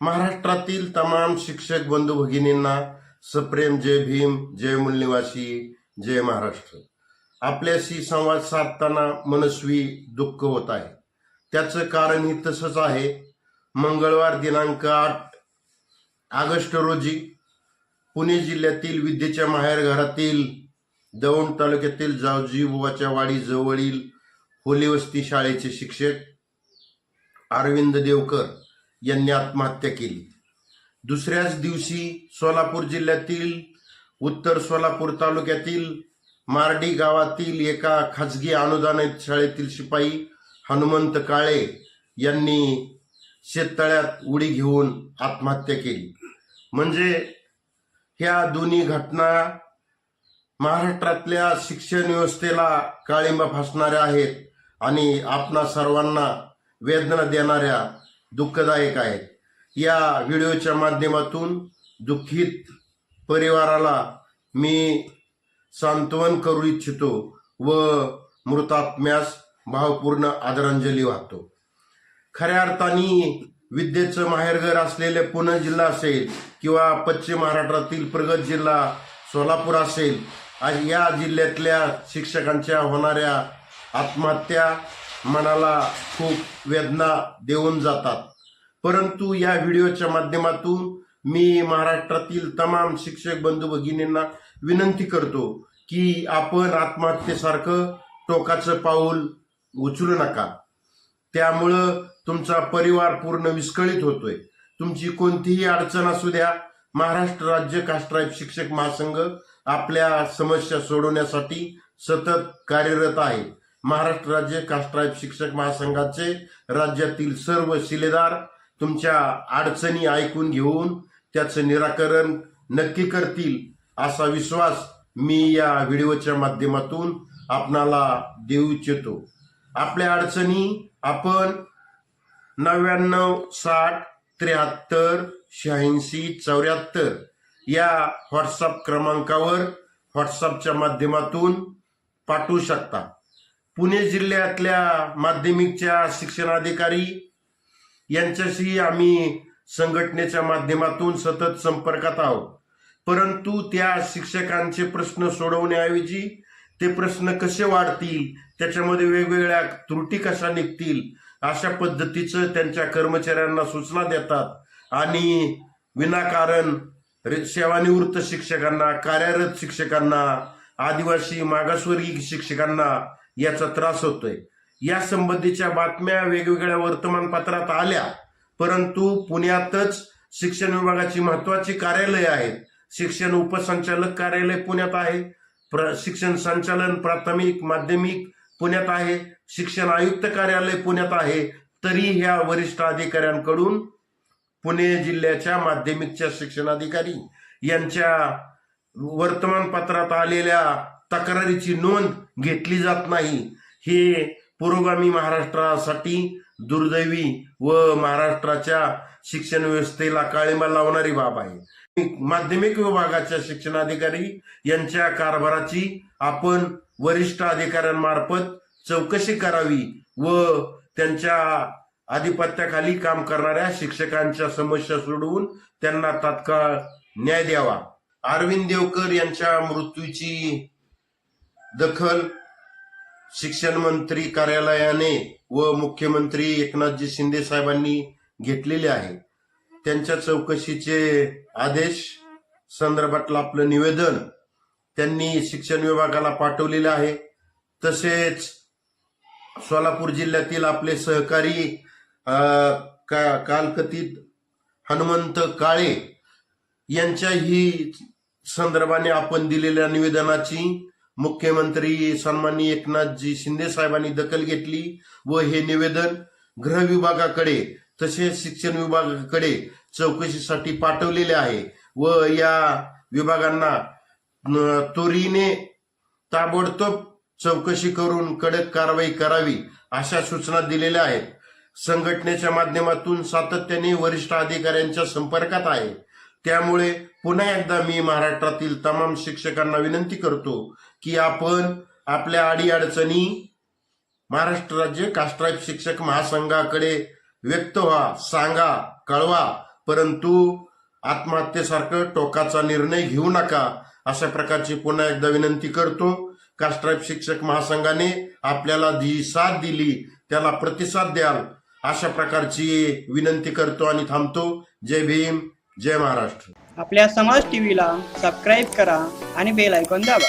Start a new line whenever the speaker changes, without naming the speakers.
महाराष्ट्रातील तमाम शिक्षक बंधू भगिनींना सप्रेम जय भीम जय मूलनिवासी जय महाराष्ट्र. आपल्याशी संवाद साधताना मनस्वी दुःख होत आहे. त्याचं कारण ही तसंच आहे. मंगळवार दिनांक आठ ऑगस्ट रोजी पुणे जिल्ह्यातील विद्येच्या माहेरघरातील दौंड तालुक्यातील जावजीबुवाच्या वाडी जवळील होलीवस्ती शाळेचे शिक्षक अरविंद देवकर यांनी आत्महत्या केली. दुसऱ्याच दिवशी सोलापूर जिल्ह्यातील उत्तर सोलापूर तालुक्यातील मार्डी गावातील एका खाजगी अनुदानित शाळेतील शिपाई हनुमंत काळे यांनी शेततळ्यात उडी घेऊन आत्महत्या केली. म्हणजे ह्या दोन्ही घटना महाराष्ट्रातल्या शिक्षण व्यवस्थेला काळिंबा फासणाऱ्या आहेत आणि आपणा सर्वांना वेदना देणाऱ्या दुःखदायक आहेत. या व्हिडिओच्या माध्यमातून दुःखित परिवाराला मी सांत्वन करू इच्छितो व मृतात्म्यास भावपूर्ण आदरांजली वाहतो. खऱ्या अर्थाने विद्येचं माहेरघर असलेले पुणे जिल्हा असेल किंवा पश्चिम महाराष्ट्रातील प्रगत जिल्हा सोलापूर असेल आज या जिल्ह्यातल्या शिक्षकांच्या होणाऱ्या आत्महत्या मनाला खूप वेदना देऊन जातात. परंतु या व्हिडिओच्या माध्यमातून मी महाराष्ट्रातील तमाम शिक्षक बंधू भगिनींना विनंती करतो की आपण आत्महत्येसारखं टोकाचं पाऊल उचलू नका. त्यामुळं तुमचा परिवार पूर्ण विस्कळीत होतोय. तुमची कोणतीही अडचण असू द्या महाराष्ट्र राज्य कास्ट्राईब शिक्षक महासंघ आपल्या समस्या सोडवण्यासाठी सतत कार्यरत आहे. महाराष्ट्र राज्य कास्ट्राईब शिक्षक महासंघाचे राज्यातील सर्व शिलेदार तुमच्या अडचणी ऐकून घेऊन त्याचं निराकरण नक्की करतील असा विश्वास मी या व्हिडिओच्या माध्यमातून आपणाला देऊ इच्छितो. आपल्या अडचणी आपण नव्याण्णव साठ त्र्याहत्तर शहाऐंशी चौऱ्याहत्तर या व्हॉट्सअप क्रमांकावर व्हॉट्सअपच्या माध्यमातून पाठवू शकता. पुणे जिल्ह्यातल्या माध्यमिकच्या शिक्षणाधिकारी यांच्याशी आम्ही संघटनेच्या माध्यमातून सतत संपर्कात आहोत. परंतु त्या शिक्षकांचे प्रश्न सोडवण्याऐवजी ते प्रश्न कसे वाढतील त्याच्यामध्ये वेगवेगळ्या त्रुटी कशा निघतील अशा पद्धतीचं त्यांच्या कर्मचाऱ्यांना सूचना देतात आणि विनाकारण सेवानिवृत्त शिक्षकांना कार्यरत शिक्षकांना आदिवासी मागासवर्गीय शिक्षकांना याचा त्रास होतोय. या संबंधीच्या बातम्या वेगवेगळ्या वर्तमानपत्रात आल्या परंतु पुण्यातच शिक्षण विभागाची महत्वाची कार्यालय आहेत. शिक्षण उपसंचालक कार्यालय पुण्यात आहे प्र शिक्षण संचालन प्राथमिक माध्यमिक पुण्यात आहे शिक्षण आयुक्त कार्यालय पुण्यात आहे तरी ह्या वरिष्ठ अधिकाऱ्यांकडून पुणे जिल्ह्याच्या माध्यमिकच्या शिक्षणाधिकारी यांच्या वर्तमानपत्रात आलेल्या तक्रारीची नोंद घेतली जात नाही. हे पुरोगामी महाराष्ट्रासाठी दुर्दैवी व महाराष्ट्राच्या शिक्षण व्यवस्थेला काळिंबा लावणारी बाब आहे. माध्यमिक विभागाच्या शिक्षणाधिकारी यांच्या कारभाराची आपण वरिष्ठ अधिकाऱ्यांमार्फत चौकशी करावी व त्यांच्या आधिपत्याखाली काम करणाऱ्या शिक्षकांच्या समस्या सोडवून त्यांना तात्काळ न्याय द्यावा. अरविंद देवकर यांच्या मृत्यूची दखल शिक्षण मंत्री कार्यालयाने व मुख्यमंत्री एकनाथजी शिंदे साहेबांनी घेतलेले आहे. त्यांच्या चौकशीचे आदेश संदर्भातलं आपलं निवेदन त्यांनी शिक्षण विभागाला पाठवलेलं आहे. तसेच सोलापूर जिल्ह्यातील आपले सहकारी का कालकथित हनुमंत काळे यांच्याही संदर्भाने आपण दिलेल्या निवेदनाची मुख्यमंत्री सन्माननीय एकनाथजी शिंदे साहेबांनी दखल घेतली व हे निवेदन गृह विभागाकडे तसेच शिक्षण विभागाकडे चौकशीसाठी पाठवलेले आहे व या विभागांना न, त्वरीने ताबडतोब चौकशी करून कडक कारवाई करावी अशा सूचना दिलेल्या आहेत. संघटनेच्या माध्यमातून सातत्याने वरिष्ठ अधिकाऱ्यांच्या संपर्कात आहे. त्यामुळे पुन्हा एकदा मी महाराष्ट्रातील तमाम शिक्षकांना विनंती करतो की आपण आपल्या अडीअडचणी महाराष्ट्र राज्य कास्ट्राईब शिक्षक महासंघाकडे व्यक्त व्हा सांगा कळवा परंतु आत्महत्येसारखं टोकाचा निर्णय घेऊ नका अशा प्रकारची पुन्हा एकदा विनंती करतो. कास्ट्राईब शिक्षक महासंघाने आपल्याला जी साथ दिली त्याला प्रतिसाद द्याल. अशा प्रकारची विनंती करतो आणि थांबतो. जय भीम जय महाराष्ट्र.
आपल्या समाज टीव्हीला सबस्क्राईब करा आणि बेल आयकॉन दाबा.